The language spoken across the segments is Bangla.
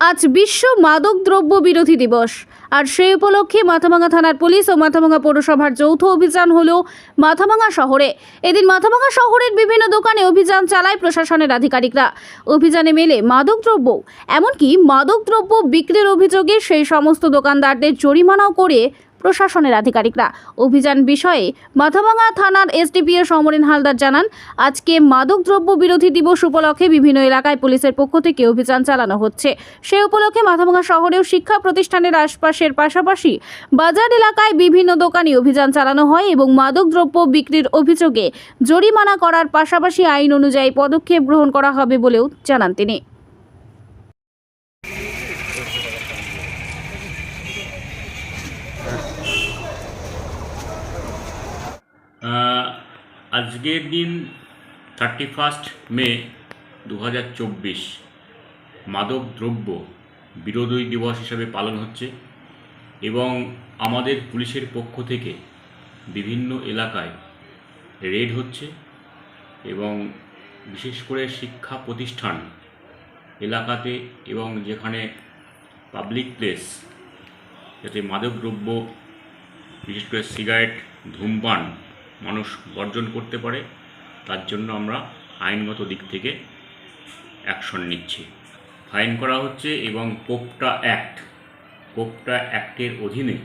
আজ বিশ্ব মাদক দ্রব্য বিরোধী দিবস। আর সেই উপলক্ষে মাথাভাঙা থানার পুলিশ ও মাথাভাঙা পৌরসভার যৌথ অভিযান হল মাথাভাঙা শহরে। এদিন মাথাভাঙা শহরের বিভিন্ন দোকানে অভিযান চালায় প্রশাসনের আধিকারিকরা। অভিযানে মেলে মাদক দ্রব্য, এমনকি মাদক দ্রব্য বিক্রির অভিযোগে সেই সমস্ত দোকানদারদের জরিমানাও করে প্রশাসনের আধিকারিকরা। অভিযান বিষয়ে মাথাভাঙা থানার এসডিপিও সমরেন হালদার জানান, আজকে মাদকদ্রব্য বিরোধী দিবস উপলক্ষে বিভিন্ন এলাকায় পুলিশের পক্ষ থেকে অভিযান চালানো হচ্ছে। সে উপলক্ষে মাথাভাঙা শহরেও শিক্ষা প্রতিষ্ঠানের আশপাশের পাশাপাশি বাজার এলাকায় বিভিন্ন দোকানে অভিযান চালানো হয় এবং মাদকদ্রব্য বিক্রির অভিযোগে জরিমানা করার পাশাপাশি আইন অনুযায়ী পদক্ষেপ গ্রহণ করা হবে বলেও জানান তিনি। আজকের দিন থার্টি ফার্স্ট মে দু হাজার চব্বিশ। মাদক দ্রব্য বিরোধী দিবস হিসাবে পালন হচ্ছে এবং আমাদের পুলিশের পক্ষ থেকে বিভিন্ন এলাকায় রেড হচ্ছে এবং বিশেষ করে শিক্ষা প্রতিষ্ঠান এলাকাতে এবং যেখানে পাবলিক প্লেস যাতে মাদকদ্রব্য বিশেষ করে সিগারেট ধূমপান মানুষ বর্জন করতে পারে, তার জন্য আমরা আইনগত দিক থেকে অ্যাকশন নিচ্ছি। ফাইন করা হচ্ছে এবং পোপটা অ্যাক্ট, পোপটা অ্যাক্টের অধীনে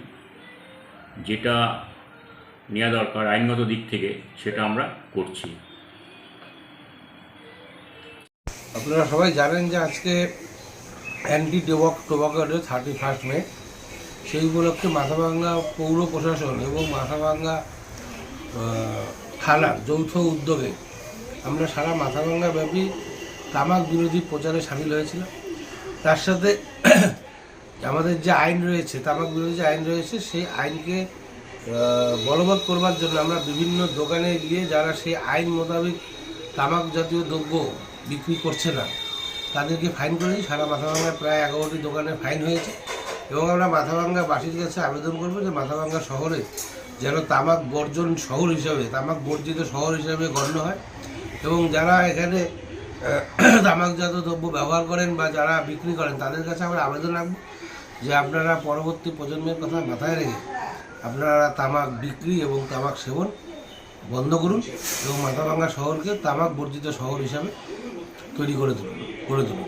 যেটা নেওয়া দরকার আইনগত দিক থেকে সেটা আমরা করছি। আপনারা সবাই জানেন যে আজকে অ্যান্টি টোবাক টোবাকো থার্টি ফার্স্ট মে, সেই উপলক্ষে মাথাভাঙ্গা পৌর প্রশাসন এবং মাথাভাঙ্গা থানার যৌথ উদ্যোগে। আমরা সারা মাথাভাঙ্গা ব্যাপী তামাক বিরোধী প্রচারে সামিল হয়েছিলাম। তার সাথে আমাদের যে আইন রয়েছে, তামাক বিরোধী যে আইন রয়েছে, সেই আইনকে বলবৎ করবার জন্য আমরা বিভিন্ন দোকানে গিয়ে যারা সেই আইন মোতাবেক তামাক জাতীয় দ্রব্য বিক্রি করছে না, তাদেরকে ফাইন করেছি সারা মাথাভাঙ্গায় প্রায় এগারোটি দোকানে ফাইন হয়েছে। এবং আমরা মাথাভাঙ্গা বাসীর কাছে আবেদন করব যে মাথাভাঙ্গা শহরে যেন তামাক বর্জন শহর হিসাবে, তামাক বর্জিত শহর হিসাবে গণ্য হয় এবং যারা এখানে তামাকজাত দ্রব্য ব্যবহার করেন বা যারা বিক্রি করেন, তাদের কাছে আমরা আবেদন রাখব যে আপনারা পরবর্তী প্রজন্মের কথা মাথায় রেখে আপনারা তামাক বিক্রি এবং তামাক সেবন বন্ধ করুন এবং মাথাভাঙ্গা শহরকে তামাক বর্জিত শহর হিসাবে তৈরি করে তুলুন করে তুলুন।